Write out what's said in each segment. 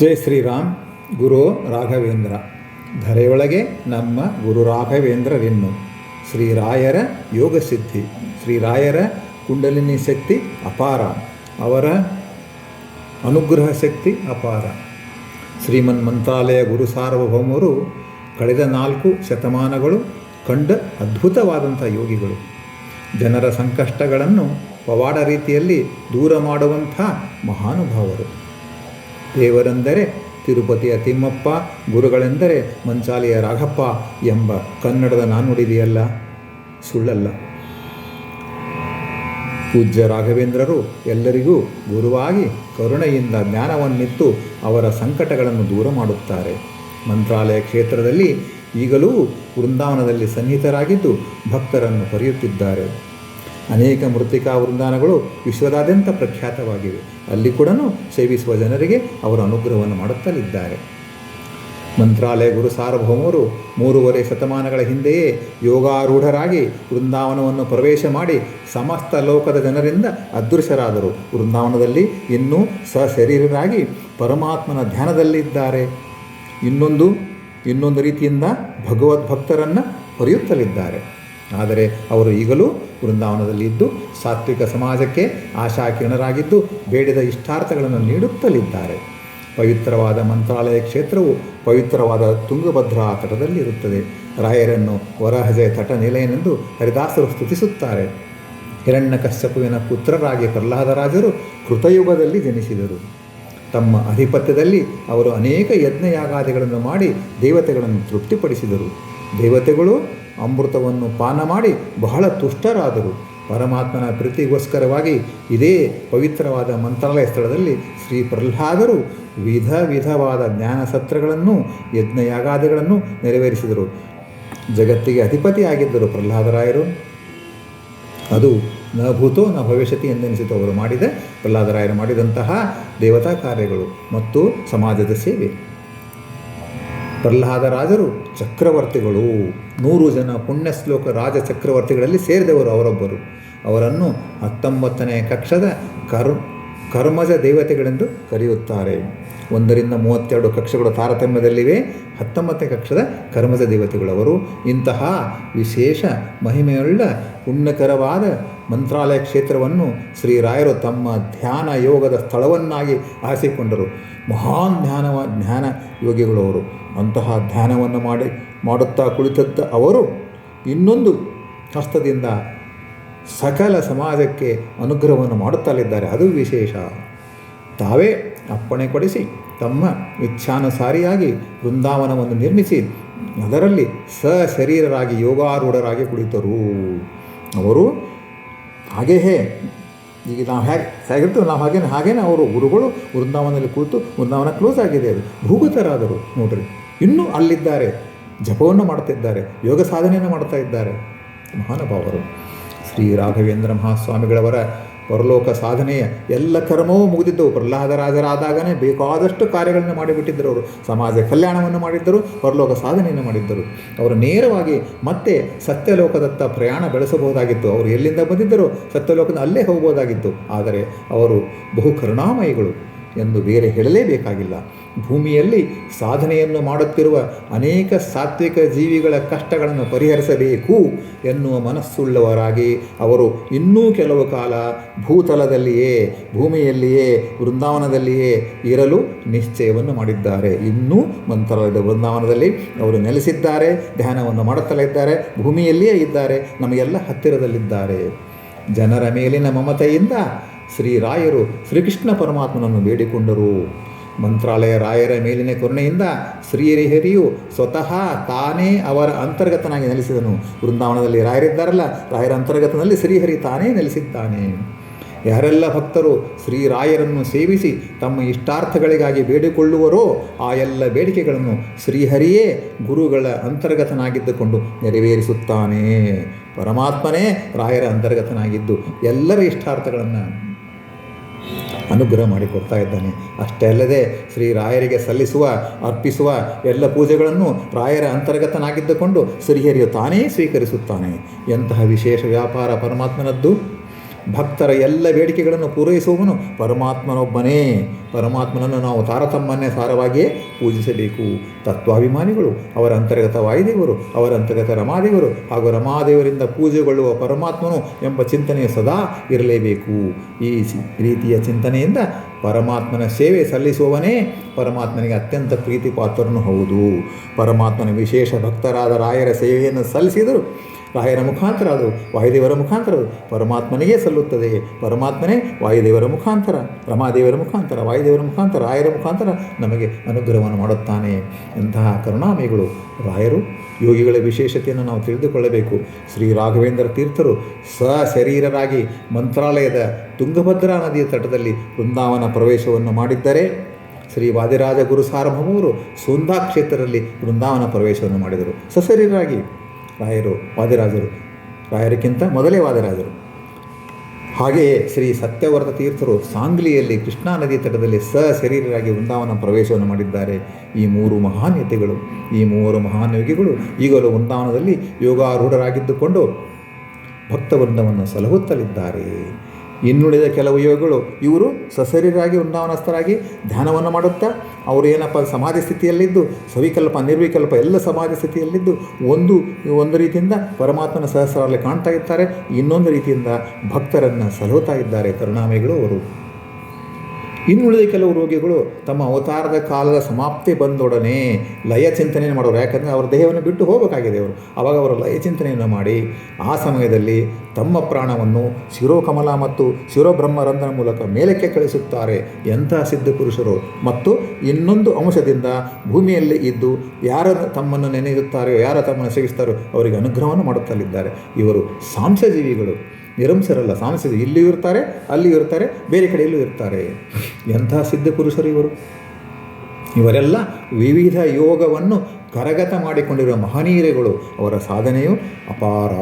ಜೈ ಶ್ರೀರಾಮ್, ಗುರು ರಾಘವೇಂದ್ರ. ಧರೆಯೊಳಗೆ ನಮ್ಮ ಗುರು ರಾಘವೇಂದ್ರರೆನ್ನು. ಶ್ರೀರಾಯರ ಯೋಗ ಸಿದ್ಧಿ ಶ್ರೀರಾಯರ ಕುಂಡಲಿನಿ ಶಕ್ತಿ ಅಪಾರ. ಅವರ ಅನುಗ್ರಹ ಶಕ್ತಿ ಅಪಾರ. ಶ್ರೀಮನ್ ಮಂತ್ರಾಲಯ ಗುರು ಸಾರ್ವಭೌಮರು ಕಳೆದ ನಾಲ್ಕು ಶತಮಾನಗಳು ಕಂಡ ಅದ್ಭುತವಾದಂಥ ಯೋಗಿಗಳು. ಜನರ ಸಂಕಷ್ಟಗಳನ್ನು ಪವಾಡ ರೀತಿಯಲ್ಲಿ ದೂರ ಮಾಡುವಂಥ ಮಹಾನುಭಾವರು. ದೇವರೆಂದರೆ ತಿರುಪತಿಯ ತಿಮ್ಮಪ್ಪ, ಗುರುಗಳೆಂದರೆ ಮಂಚಾಲಿಯ ರಾಘಪ್ಪ ಎಂಬ ಕನ್ನಡದ ನಾನುಡಿದೆಯಲ್ಲ? ಸುಳ್ಳಲ್ಲ. ಪೂಜ್ಯ ರಾಘವೇಂದ್ರರು ಎಲ್ಲರಿಗೂ ಗುರುವಾಗಿ ಕರುಣೆಯಿಂದ ಜ್ಞಾನವನ್ನಿತ್ತು ಅವರ ಸಂಕಟಗಳನ್ನು ದೂರ ಮಾಡುತ್ತಾರೆ. ಮಂತ್ರಾಲಯ ಕ್ಷೇತ್ರದಲ್ಲಿ ಈಗಲೂ ವೃಂದಾವನದಲ್ಲಿ ಸನ್ನಿಹಿತರಾಗಿದ್ದು ಭಕ್ತರನ್ನು ಕರೆಯುತ್ತಿದ್ದಾರೆ ಅನೇಕ ಮೃತ್ತಿಕಾ ವೃಂದಾನಗಳು ವಿಶ್ವದಾದ್ಯಂತ ಪ್ರಖ್ಯಾತವಾಗಿವೆ. ಅಲ್ಲಿ ಕೂಡ ಸೇವಿಸುವ ಜನರಿಗೆ ಅವರು ಅನುಗ್ರಹವನ್ನು ಮಾಡುತ್ತಲಿದ್ದಾರೆ. ಮಂತ್ರಾಲಯ ಗುರು ಸಾರ್ವಭೌಮರು ಮೂರುವರೆ ಶತಮಾನಗಳ ಹಿಂದೆಯೇ ಯೋಗಾರೂಢರಾಗಿ ವೃಂದಾವನವನ್ನು ಪ್ರವೇಶ ಮಾಡಿ ಸಮಸ್ತ ಲೋಕದ ಜನರಿಂದ ಅದೃಶ್ಯರಾದರು ವೃಂದಾವನದಲ್ಲಿ ಇನ್ನೂ ಸಶರೀರರಾಗಿ ಪರಮಾತ್ಮನ ಧ್ಯಾನದಲ್ಲಿದ್ದಾರೆ. ಇನ್ನೊಂದು ಇನ್ನೊಂದು ರೀತಿಯಿಂದ ಭಗವದ್ಭಕ್ತರನ್ನು ಹೊರೆಯುತ್ತಲಿದ್ದಾರೆ ಆದರೆ ಅವರು ಈಗಲೂ ವೃಂದಾವನದಲ್ಲಿ ಇದ್ದು ಸಾತ್ವಿಕ ಸಮಾಜಕ್ಕೆ ಆಶಾಕಿರಣರಾಗಿದ್ದು ಬೇಡಿದ ಇಷ್ಟಾರ್ಥಗಳನ್ನು ನೀಡುತ್ತಲಿದ್ದಾರೆ. ಪವಿತ್ರವಾದ ಮಂತ್ರಾಲಯ ಕ್ಷೇತ್ರವು ಪವಿತ್ರವಾದ ತುಂಗಭದ್ರಾ ತಟದಲ್ಲಿ ಇರುತ್ತದೆ ರಾಯರನ್ನು ವರಹಜಯ ತಟ ನಿಲಯನೆಂದು ಹರಿದಾಸರು ಸ್ತುತಿಸುತ್ತಾರೆ. ಹಿರಣ್ಯಕಶ್ಯಪುವಿನ ಪುತ್ರರಾಗಿ ಪ್ರಹ್ಲಾದರಾಜರು ಕೃತಯುಗದಲ್ಲಿ ಜನಿಸಿದರು. ತಮ್ಮ ಅಧಿಪತ್ಯದಲ್ಲಿ ಅವರು ಅನೇಕ ಯಜ್ಞಯಾಗಾದಿಗಳನ್ನು ಮಾಡಿ ದೇವತೆಗಳನ್ನು ತೃಪ್ತಿಪಡಿಸಿದರು. ದೇವತೆಗಳು ಅಮೃತವನ್ನು ಪಾನ ಮಾಡಿ ಬಹಳ ತುಷ್ಟರಾದರು. ಪರಮಾತ್ಮನ ಪ್ರೀತಿಗೋಸ್ಕರವಾಗಿ ಇದೇ ಪವಿತ್ರವಾದ ಮಂತ್ರಾಲಯ ಸ್ಥಳದಲ್ಲಿ ಶ್ರೀ ಪ್ರಹ್ಲಾದರು ವಿಧ ವಿಧವಾದ ಜ್ಞಾನ ಸತ್ರಗಳನ್ನು, ಯಜ್ಞಯಾಗಾದಿಗಳನ್ನು ನೆರವೇರಿಸಿದರು. ಜಗತ್ತಿಗೆ ಅಧಿಪತಿಯಾಗಿದ್ದರು ಪ್ರಹ್ಲಾದರಾಯರು ಅದು ನ ಭೂತೋ ನ ಭವಿಷ್ಯತಿ ಎಂದೆನಿಸಿತು. ಅವರು ಮಾಡಿದ ಪ್ರಹ್ಲಾದರಾಯರು ಮಾಡಿದಂತಹ ದೇವತಾ ಕಾರ್ಯಗಳು ಮತ್ತು ಸಮಾಜದ ಸೇವೆ. ಪ್ರಹ್ಲಾದರಾಜರು ಚಕ್ರವರ್ತಿಗಳು, ನೂರು ಜನ ಪುಣ್ಯಶ್ಲೋಕ ರಾಜ ಚಕ್ರವರ್ತಿಗಳಲ್ಲಿ ಸೇರಿದವರು ಅವರೊಬ್ಬರು. ಅವರನ್ನು ಹತ್ತೊಂಬತ್ತನೇ ಕಕ್ಷದ ಕರ್, ಕರ್ಮಜ ದೇವತೆಗಳೆಂದು ಕರೆಯುತ್ತಾರೆ. ಒಂದರಿಂದ ಮೂವತ್ತೆರಡು ಕಕ್ಷೆಗಳು ತಾರತಮ್ಯದಲ್ಲಿವೆ. ಹತ್ತೊಂಬತ್ತನೇ ಕಕ್ಷದ ಕರ್ಮಜ ದೇವತೆಗಳವರು. ಇಂತಹ ವಿಶೇಷ ಮಹಿಮೆಯುಳ್ಳ ಪುಣ್ಯಕರವಾದ ಮಂತ್ರಾಲಯ ಕ್ಷೇತ್ರವನ್ನು ಶ್ರೀರಾಯರು ತಮ್ಮ ಧ್ಯಾನ ಯೋಗದ ಸ್ಥಳವನ್ನಾಗಿ ಆರಿಸಿಕೊಂಡರು. ಮಹಾನ್ ಧ್ಯಾನವ ಜ್ಞಾನ ಯೋಗಿಗಳು ಅವರು ಅಂತಹ ಧ್ಯಾನವನ್ನು ಮಾಡಿ, ಮಾಡುತ್ತಾ ಕುಳಿತದ್ದ ಅವರು ಇನ್ನೊಂದು ಹಸ್ತದಿಂದ ಸಕಲ ಸಮಾಜಕ್ಕೆ ಅನುಗ್ರಹವನ್ನು ಮಾಡುತ್ತಲಿದ್ದಾರೆ. ಅದು ವಿಶೇಷ. ತಾವೇ ಅಪ್ಪಣೆ ಕೊಡಿಸಿ, ತಮ್ಮ ಇಚ್ಛಾನುಸಾರಿಯಾಗಿ ವೃಂದಾವನವನ್ನು ನಿರ್ಮಿಸಿ, ಅದರಲ್ಲಿ ಸಶರೀರರಾಗಿ ಯೋಗಾರೂಢರಾಗಿ ಕುಳಿತರು. ಅವರು ಹಾಗೆಯೇ ಈಗ ನಾವು ಹೇಗೆ ಹೇಗಿರ್ತೀವಿ ನಾವು ಹಾಗೇನೆ ಹಾಗೇನೆ ಅವರು ಗುರುಗಳು ವೃಂದಾವನದಲ್ಲಿ ಕೂತು ವೃಂದಾವನ ಕ್ಲೋಸ್ ಆಗಿದೆ ಅದು. ಭೂಗತರಾದರು ನೋಡ್ರಿ. ಇನ್ನೂ ಅಲ್ಲಿದ್ದಾರೆ. ಜಪವನ್ನು ಮಾಡ್ತಿದ್ದಾರೆ ಯೋಗ ಸಾಧನೆಯನ್ನು ಮಾಡ್ತಾ ಇದ್ದಾರೆ. ಮಹಾನುಭಾವರು. ಶ್ರೀ ರಾಘವೇಂದ್ರ ಮಹಾಸ್ವಾಮಿಗಳವರ ಪರಲೋಕ ಸಾಧನೆಯ ಎಲ್ಲ ಕರ್ಮವೂ ಮುಗಿದಿದ್ದವು ಪ್ರಹ್ಲಾದರಾಜರಾದಾಗನೇ ಬೇಕಾದಷ್ಟು ಕಾರ್ಯಗಳನ್ನು ಮಾಡಿಬಿಟ್ಟಿದ್ದರು ಅವರು. ಸಮಾಜ ಕಲ್ಯಾಣವನ್ನು ಮಾಡಿದ್ದರು, ಪರಲೋಕ ಸಾಧನೆಯನ್ನು ಮಾಡಿದ್ದರು. ಅವರು ನೇರವಾಗಿ ಮತ್ತೆ ಸತ್ಯಲೋಕದತ್ತ ಪ್ರಯಾಣ ಬೆಳೆಸಬಹುದಾಗಿತ್ತು. ಅವರು ಎಲ್ಲಿಂದ ಬಂದಿದ್ದರು? ಸತ್ಯಲೋಕದ ಅಲ್ಲೇ ಹೋಗಬಹುದಾಗಿತ್ತು. ಆದರೆ ಅವರು ಬಹು ಕರುಣಾಮಯಿಗಳು. ಎಂದು ಬೇರೆ ಹೇಳಲೇಬೇಕಾಗಿಲ್ಲ. ಭೂಮಿಯಲ್ಲಿ ಸಾಧನೆಯನ್ನು ಮಾಡುತ್ತಿರುವ ಅನೇಕ ಸಾತ್ವಿಕ ಜೀವಿಗಳ ಕಷ್ಟಗಳನ್ನು ಪರಿಹರಿಸಬೇಕು ಎನ್ನುವ ಮನಸ್ಸುಳ್ಳವರಾಗಿ ಅವರು ಇನ್ನೂ ಕೆಲವು ಕಾಲ ಭೂತಲದಲ್ಲಿಯೇ, ಭೂಮಿಯಲ್ಲಿಯೇ, ವೃಂದಾವನದಲ್ಲಿಯೇ ಇರಲು ನಿಶ್ಚಯವನ್ನು ಮಾಡಿದ್ದಾರೆ. ಇನ್ನೂ ಮಂತ್ರಾಲಯದ ವೃಂದಾವನದಲ್ಲಿ ಅವರು ನೆಲೆಸಿದ್ದಾರೆ, ಧ್ಯಾನವನ್ನು ಮಾಡುತ್ತಲೇ ಇದ್ದಾರೆ, ಭೂಮಿಯಲ್ಲಿಯೇ ಇದ್ದಾರೆ, ನಮಗೆಲ್ಲ ಹತ್ತಿರದಲ್ಲಿದ್ದಾರೆ. ಜನರ ಮೇಲಿನ ಮಮತೆಯಿಂದ ಶ್ರೀರಾಯರು ಶ್ರೀಕೃಷ್ಣ ಪರಮಾತ್ಮನನ್ನು ಬೇಡಿಕೊಂಡರು. ಮಂತ್ರಾಲಯ ರಾಯರ ಮೇಲಿನ ಕರುಣೆಯಿಂದ ಶ್ರೀಹರಿಯು ಸ್ವತಃ ತಾನೇ ಅವರ ಅಂತರ್ಗತನಾಗಿ ನೆಲೆಸಿದನು. ವೃಂದಾವನದಲ್ಲಿ ರಾಯರಿದ್ದಾರಲ್ಲ, ರಾಯರ ಅಂತರ್ಗತನಲ್ಲಿ ಶ್ರೀಹರಿ ತಾನೇ ನೆಲೆಸಿದ್ದಾನೆ. ಯಾರೆಲ್ಲ ಭಕ್ತರು ಶ್ರೀರಾಯರನ್ನು ಸೇವಿಸಿ ತಮ್ಮ ಇಷ್ಟಾರ್ಥಗಳಿಗಾಗಿ ಬೇಡಿಕೊಳ್ಳುವರೋ ಆ ಎಲ್ಲ ಬೇಡಿಕೆಗಳನ್ನು ಶ್ರೀಹರಿಯೇ ಗುರುಗಳ ಅಂತರ್ಗತನಾಗಿದ್ದುಕೊಂಡು ನೆರವೇರಿಸುತ್ತಾನೆ. ಪರಮಾತ್ಮನೇ ರಾಯರ ಅಂತರ್ಗತನಾಗಿದ್ದು ಎಲ್ಲರ ಇಷ್ಟಾರ್ಥಗಳನ್ನು ಅನುಗ್ರಹ ಮಾಡಿಕೊಡ್ತಾ ಇದ್ದಾನೆ. ಅಷ್ಟೇ ಅಲ್ಲದೆ ಶ್ರೀ ರಾಯರಿಗೆ ಸಲ್ಲಿಸುವ, ಅರ್ಪಿಸುವ ಎಲ್ಲ ಪೂಜೆಗಳನ್ನು ರಾಯರ ಅಂತರ್ಗತನಾಗಿದ್ದುಕೊಂಡು ಶ್ರೀಹರಿಯು ತಾನೇ ಸ್ವೀಕರಿಸುತ್ತಾನೆ. ಎಂತಹ ವಿಶೇಷ ವ್ಯಾಪಾರ ಪರಮಾತ್ಮನದ್ದು? ಭಕ್ತರ ಎಲ್ಲ ಬೇಡಿಕೆಗಳನ್ನು ಪೂರೈಸುವವನು ಪರಮಾತ್ಮನೊಬ್ಬನೇ. ಪರಮಾತ್ಮನನ್ನು ನಾವು ತಾರತಮ್ಮನ್ನೇ ಸಾರವಾಗಿಯೇ ಪೂಜಿಸಬೇಕು. ತತ್ವಾಭಿಮಾನಿಗಳು, ಅವರ ಅಂತರ್ಗತ ವಾಯುದೇವರು, ಅವರ ಅಂತರ್ಗತ ರಮಾದೇವರು ಹಾಗೂ ರಮಾದೇವರಿಂದ ಪೂಜೆಗೊಳ್ಳುವ ಪರಮಾತ್ಮನು ಎಂಬ ಚಿಂತನೆ ಸದಾ ಇರಲೇಬೇಕು. ಈ ರೀತಿಯ ಚಿಂತನೆಯಿಂದ ಪರಮಾತ್ಮನ ಸೇವೆ ಸಲ್ಲಿಸುವವನೇ ಪರಮಾತ್ಮನಿಗೆ ಅತ್ಯಂತ ಪ್ರೀತಿ ಪಾತ್ರನು ಹೌದು. ಪರಮಾತ್ಮನ ವಿಶೇಷ ಭಕ್ತರಾದ ರಾಯರ ಸೇವೆಯನ್ನು ಸಲ್ಲಿಸಿದರು ರಾಯರ ಮುಖಾಂತರ ಅದು, ವಾಯುದೇವರ ಮುಖಾಂತರ ಅದು. ಪರಮಾತ್ಮನಿಗೆ ಸಲ್ಲುತ್ತದೆ. ಪರಮಾತ್ಮನೇ ವಾಯುದೇವರ ಮುಖಾಂತರ. ರಮಾದೇವರ ಮುಖಾಂತರ, ವಾಯುದೇವರ ಮುಖಾಂತರ, ರಾಯರ ಮುಖಾಂತರ ನಮಗೆ ಅನುಗ್ರಹವನ್ನು ಮಾಡುತ್ತಾನೆ ಇಂತಹ ಕರುಣಾಮಿಗಳು ರಾಯರು, ಯೋಗಿಗಳ ವಿಶೇಷತೆಯನ್ನು ನಾವು ತಿಳಿದುಕೊಳ್ಳಬೇಕು. ಶ್ರೀ ರಾಘವೇಂದ್ರ ತೀರ್ಥರು ಸಶರೀರರಾಗಿ ಮಂತ್ರಾಲಯದ ತುಂಗಭದ್ರಾ ನದಿಯ ತಟದಲ್ಲಿ ವೃಂದಾವನ ಪ್ರವೇಶವನ್ನು ಮಾಡಿದ್ದರೆ, ಶ್ರೀ ವಾದಿರಾಜ ಗುರು ಸಾರ್ವಭೌಮರು ಸೋಂದಾ ಕ್ಷೇತ್ರದಲ್ಲಿ ವೃಂದಾವನ ಪ್ರವೇಶವನ್ನು ಮಾಡಿದರು. ಸಶರೀರರಾಗಿ ರಾಯರು, ವಾದಿರಾಜರು. ರಾಯರಿಗಿಂತ ಮೊದಲೇ ವಾದಿರಾಜರು. ಹಾಗೆಯೇ ಶ್ರೀ ಸತ್ಯವರ್ತ ತೀರ್ಥರು ಸಾಂಗ್ಲಿಯಲ್ಲಿ ಕೃಷ್ಣಾ ನದಿ ತಟದಲ್ಲಿ ಸಶರೀರರಾಗಿ ವೃಂದಾವನ ಪ್ರವೇಶವನ್ನು ಮಾಡಿದ್ದಾರೆ. ಈ ಮೂರು ಮಹಾನ್ಯತೆಗಳು, ಈ ಮೂವರು ಮಹಾನ್ ಯೋಗಿಗಳು ಈಗಲೂ ವೃಂದಾವನದಲ್ಲಿ ಯೋಗಾರೂಢರಾಗಿದ್ದುಕೊಂಡು ಭಕ್ತವೃಂದವನ್ನು ಸಲಹುತ್ತಲಿದ್ದಾರೆ. ಇನ್ನುಳಿದ ಕೆಲವು ಯೋಗಿಗಳು ಇವರು ಸಸರಿರಾಗಿ ಉನ್ನಾವನಸ್ಥರಾಗಿ ಧ್ಯಾನವನ್ನು ಮಾಡುತ್ತಾ, ಅವರು ಏನಪ್ಪ ಸಮಾಧಿ ಸ್ಥಿತಿಯಲ್ಲಿದ್ದು, ಸವಿಕಲ್ಪ, ನಿರ್ವಿಕಲ್ಪ ಎಲ್ಲ ಸಮಾಧಿ ಸ್ಥಿತಿಯಲ್ಲಿದ್ದು, ಒಂದು ಒಂದು ರೀತಿಯಿಂದ ಪರಮಾತ್ಮನ ಸಹಸ್ರಾರಲ್ಲಿ ಕಾಣ್ತಾ ಇರ್ತಾರೆ, ಇನ್ನೊಂದು ರೀತಿಯಿಂದ ಭಕ್ತರನ್ನು ಸಲಹುತ್ತಾ ಇದ್ದಾರೆ ಕರುಣಾಮಯಿಗಳು ಅವರು. ಇನ್ನುಳಿದ ಕೆಲವು ರೋಗಿಗಳು ತಮ್ಮ ಅವತಾರದ ಕಾಲದ ಸಮಾಪ್ತಿ ಬಂದೊಡನೆ ಲಯ ಚಿಂತನೆಯನ್ನು ಮಾಡೋರು. ಯಾಕಂದರೆ ಅವರ ದೇಹವನ್ನು ಬಿಟ್ಟು ಹೋಗಬೇಕಾಗಿದೆ ಅವರು ಅವಾಗ ಅವರು ಲಯ ಚಿಂತನೆಯನ್ನು ಮಾಡಿ ಆ ಸಮಯದಲ್ಲಿ ತಮ್ಮ ಪ್ರಾಣವನ್ನು ಶಿರೋಕಮಲ ಮತ್ತು ಶಿರೋಬ್ರಹ್ಮರಂಧನ ಮೂಲಕ ಮೇಲಕ್ಕೆ ಕಳಿಸುತ್ತಾರೆ ಎಂಥ ಸಿದ್ಧ ಪುರುಷರು. ಮತ್ತು ಇನ್ನೊಂದು ಅಂಶದಿಂದ ಭೂಮಿಯಲ್ಲಿ ಇದ್ದು ಯಾರು ತಮ್ಮನ್ನು ನೆನೆಯುತ್ತಾರೆಯೋ, ಯಾರ ತಮ್ಮನ್ನು ಸೇವಿಸ್ತಾರೋ ಅವರಿಗೆ ಅನುಗ್ರಹವನ್ನು ಮಾಡುತ್ತಲಿದ್ದಾರೆ. ಇವರು ಸಾಂಸಜೀವಿಗಳು ನಿರಂಸರಲ್ಲ ಸಾಮಸ್ಯ ಇಲ್ಲಿಯೂ ಇರ್ತಾರೆ, ಅಲ್ಲಿಯೂ ಇರ್ತಾರೆ, ಬೇರೆ ಕಡೆಯಲ್ಲೂ ಇರ್ತಾರೆ. ಎಂಥ ಸಿದ್ಧ ಪುರುಷರು ಇವರು? ಇವರೆಲ್ಲ ವಿವಿಧ ಯೋಗವನ್ನು ಕರಗತ ಮಾಡಿಕೊಂಡಿರುವ ಮಹನೀಯರುಗಳು. ಅವರ ಸಾಧನೆಯು ಅಪಾರ.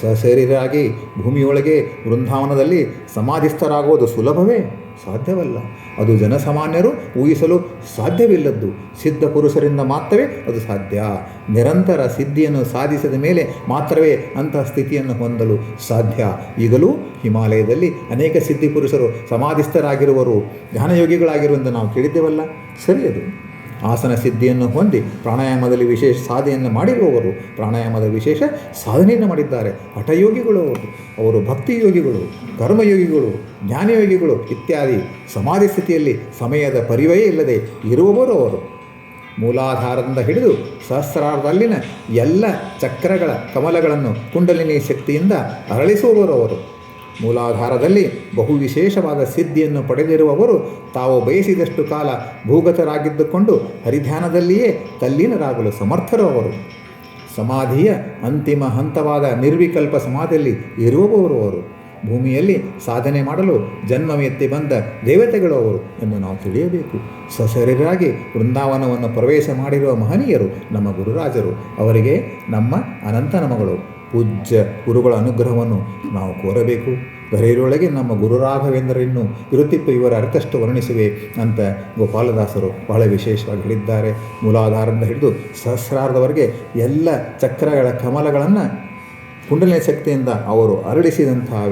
ಸಶರೀರಾಗಿ ಭೂಮಿಯೊಳಗೆ ವೃಂದಾವನದಲ್ಲಿ ಸಮಾಧಿಸ್ಥರಾಗುವುದು ಸುಲಭವೇ? ಸಾಧ್ಯವಲ್ಲ. ಅದು ಜನಸಾಮಾನ್ಯರು ಊಹಿಸಲು ಸಾಧ್ಯವಿಲ್ಲದ್ದು. ಸಿದ್ಧ ಪುರುಷರಿಂದ ಮಾತ್ರವೇ ಅದು ಸಾಧ್ಯ. ನಿರಂತರ ಸಿದ್ಧಿಯನ್ನು ಸಾಧಿಸಿದ ಮೇಲೆ ಮಾತ್ರವೇ ಅಂತಹ ಸ್ಥಿತಿಯನ್ನು ಹೊಂದಲು ಸಾಧ್ಯ. ಈಗಲೂ ಹಿಮಾಲಯದಲ್ಲಿ ಅನೇಕ ಸಿದ್ಧಿ ಪುರುಷರು ಸಮಾಧಿಸ್ಥರಾಗಿರುವರು. ಧ್ಯಾನಯೋಗಿಗಳಾಗಿರುವಂತೆ ನಾವು ಕೇಳಿದ್ದೇವಲ್ಲ. ಸರಿ ಅದು. ಆಸನ ಸಿದ್ಧಿಯನ್ನು ಹೊಂದಿ ಪ್ರಾಣಾಯಾಮದಲ್ಲಿ ವಿಶೇಷ ಸಾಧನೆಯನ್ನು ಮಾಡಿರುವವರು, ಪ್ರಾಣಾಯಾಮದ ವಿಶೇಷ ಸಾಧನೆಯನ್ನು ಮಾಡಿದ್ದಾರೆ. ಹಠಯೋಗಿಗಳು ಅವರು ಅವರು ಭಕ್ತಿ ಯೋಗಿಗಳು ಕರ್ಮಯೋಗಿಗಳು, ಜ್ಞಾನಯೋಗಿಗಳು ಇತ್ಯಾದಿ. ಸಮಾಧಿ ಸ್ಥಿತಿಯಲ್ಲಿ ಸಮಯದ ಪರಿವಯೇ ಇಲ್ಲದೆ ಇರುವವರು ಅವರು. ಮೂಲಾಧಾರದಿಂದ ಹಿಡಿದು ಸಹಸ್ರಾರ್ಧದಲ್ಲಿನ ಎಲ್ಲ ಚಕ್ರಗಳ ಕಮಲಗಳನ್ನು, ಕುಂಡಲಿನಿ ಶಕ್ತಿಯಿಂದ ಅರಳಿಸುವವರು ಅವರು. ಮೂಲಾಧಾರದಲ್ಲಿ ಬಹು ವಿಶೇಷವಾದ ಸಿದ್ಧಿಯನ್ನು ಪಡೆದಿರುವವರು ತಾವು ಬಯಸಿದಷ್ಟು ಕಾಲ ಭೂಗತರಾಗಿದ್ದುಕೊಂಡು ಹರಿಧ್ಯಾನದಲ್ಲಿಯೇ ತಲ್ಲೀನರಾಗಲು ಸಮರ್ಥರು ಅವರು. ಸಮಾಧಿಯ ಅಂತಿಮ ಹಂತವಾದ ನಿರ್ವಿಕಲ್ಪ ಸಮಾಧಿಯಲ್ಲಿ ಇರುವವರು ಅವರು. ಭೂಮಿಯಲ್ಲಿ ಸಾಧನೆ ಮಾಡಲು ಜನ್ಮವೆತ್ತಿ ಬಂದ ದೇವತೆಗಳು ಅವರು ಎಂದು ನಾವು ತಿಳಿಯಬೇಕು. ಸಶರೀರಾಗಿ ವೃಂದಾವನವನ್ನು ಪ್ರವೇಶ ಮಾಡಿರುವ ಮಹನೀಯರು ನಮ್ಮ ಗುರುರಾಜರು. ಅವರಿಗೆ ನಮ್ಮ ಅನಂತ ನಮಗಳು. ಪೂಜ್ಯ ಗುರುಗಳ ಅನುಗ್ರಹವನ್ನು ನಾವು ಕೋರಬೇಕು. ಬರೆಯರೊಳಗೆ ನಮ್ಮ ಗುರು ಇರುತ್ತಿಪ್ಪ ಇವರ ಅರ್ಥಷ್ಟು ವರ್ಣಿಸುವೆ ಅಂತ ಗೋಪಾಲದಾಸರು ಬಹಳ ವಿಶೇಷವಾಗಿ ಹೇಳಿದ್ದಾರೆ. ಮೂಲಾಧಾರದಿಂದ ಹಿಡಿದು ಸಹಸ್ರಾರ್ಧವರೆಗೆ ಎಲ್ಲ ಚಕ್ರಗಳ ಕಮಲಗಳನ್ನು ಕುಂಡಲಿನ ಶಕ್ತಿಯಿಂದ ಅವರು ಅರಳಿಸಿದಂತಹ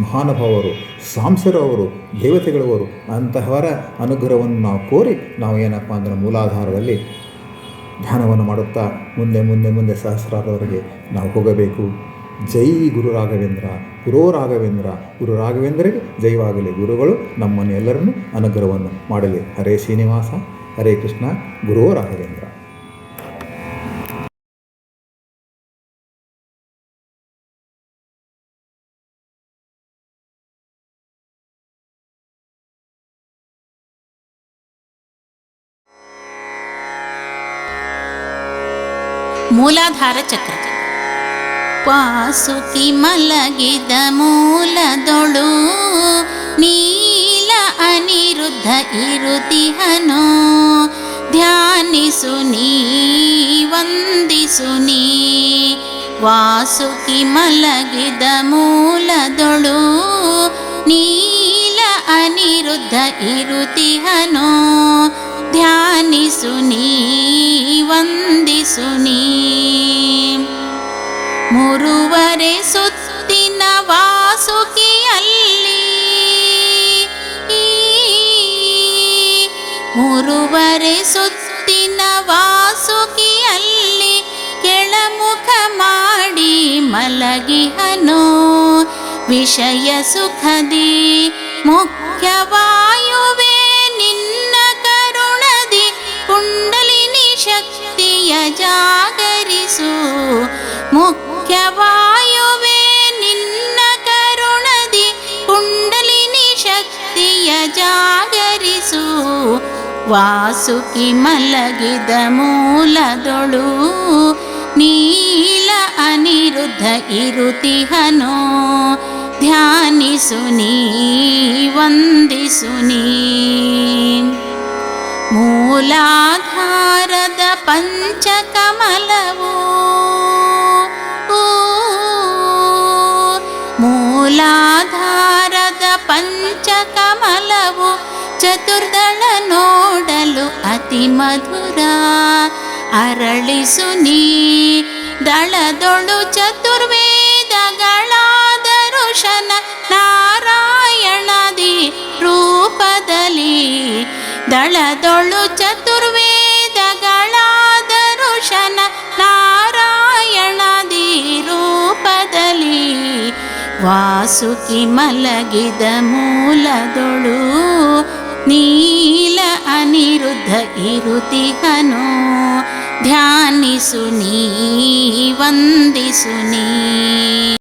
ಮಹಾನುಭಾವರು ಸಾಂಸರವರು ದೇವತೆಗಳವರು ಅಂತಹವರ ಅನುಗ್ರಹವನ್ನು ನಾವು ಕೋರಿ ನಾವು ಏನಪ್ಪ ಅಂದ್ರೆ ಮೂಲಾಧಾರದಲ್ಲಿ ಧ್ಯಾನವನ್ನು ಮಾಡುತ್ತಾ ಮುಂದೆ ಮುಂದೆ ಮುಂದೆ ಸಹಸ್ರಾರವರೆಗೆ ನಾವು ಹೋಗಬೇಕು. ಜೈ ಗುರು ರಾಘವೇಂದ್ರ, ಗುರೋ ರಾಘವೇಂದ್ರ, ಗುರು ರಾಘವೇಂದ್ರಗೆ ಜೈವಾಗಲಿ ಗುರುಗಳು ನಮ್ಮನ್ನು ಎಲ್ಲರನ್ನು ಅನುಗ್ರಹವನ್ನು ಮಾಡಲಿ. ಹರೇ ಶ್ರೀನಿವಾಸ, ಹರೇ ಕೃಷ್ಣ, ಗುರೋ ರಾಘವೇಂದ್ರ. ಮೂಲಾಧಾರ ಚಕ್ರ ವಾಸುಕಿ ಮಲಗಿದ ಮೂಲದೊಳು ನೀಲ ಅನಿರುದ್ಧ ಇರುತಿಹನೋ ಧ್ಯಾನಿಸು ನೀ ವಂದಿಸು ನೀ ವಾಸುಕಿ ಮಲಗಿದ ಮೂಲದೊಳು ನೀಲ ಅನಿರುದ್ಧ ಇರುತಿಹನೋ ಧ್ಯಾನಿಸು ನೀ ವಂದಿಸು ನೀ ಮೂರುವರೆ ಸುತ್ತಿನ ವಾಸ ವಾಸುಕಿಯಲ್ಲಿ ಕೆಳಮುಖ ಮಾಡಿ ಮಲಗಿಹನು ವಿಷಯ ಸುಖದಿ ಮುಖ್ಯವಾಯುವೆ ನಿನ್ನ ಕರುಣದಿ ಕುಂಡಲಿನಿ ಶಕ್ತಿಯ ಜಾಗರಿಸು. ಮುಖ್ಯವಾಯುವೆ ಜಾಗರಿಸು ವಾಸುಕಿ ಮಲಗಿದ ಮೂಲದೊಳು ನೀಲ ಅನಿರುದ್ಧ ಇರುತಿಹನೋ ಧ್ಯಾನಿಸು ನೀ ವಂದಿಸು ನೀ ಮೂಲಾಧಾರದ ಪಂಚಕಮಲವು ಊ, ಮೂಲಾಧಾರದ ಪಂಚಕಮಲವು ಚತುರ್ದಳ ನೋಡಲು ಅತಿ ಮಧುರ. ಅರಳಿಸು ನೀ ದಳದೊಳು ಚತುರ್ವೇದಗಳಾದ ಋಷನ ನಾರಾಯಣದಿ ರೂಪದಲ್ಲಿ ದಳದೊಳು ಚತುರ್ವೇದಗಳಾದ ವಾಸುಕಿ ಮಲಗಿದ ಮೂಲದೊಳು ನೀಲ ಅನಿರುದ್ಧ ಇರುತಿಹನು. ಧ್ಯಾನಿಸು ನೀ ವಂದಿಸು ನೀ.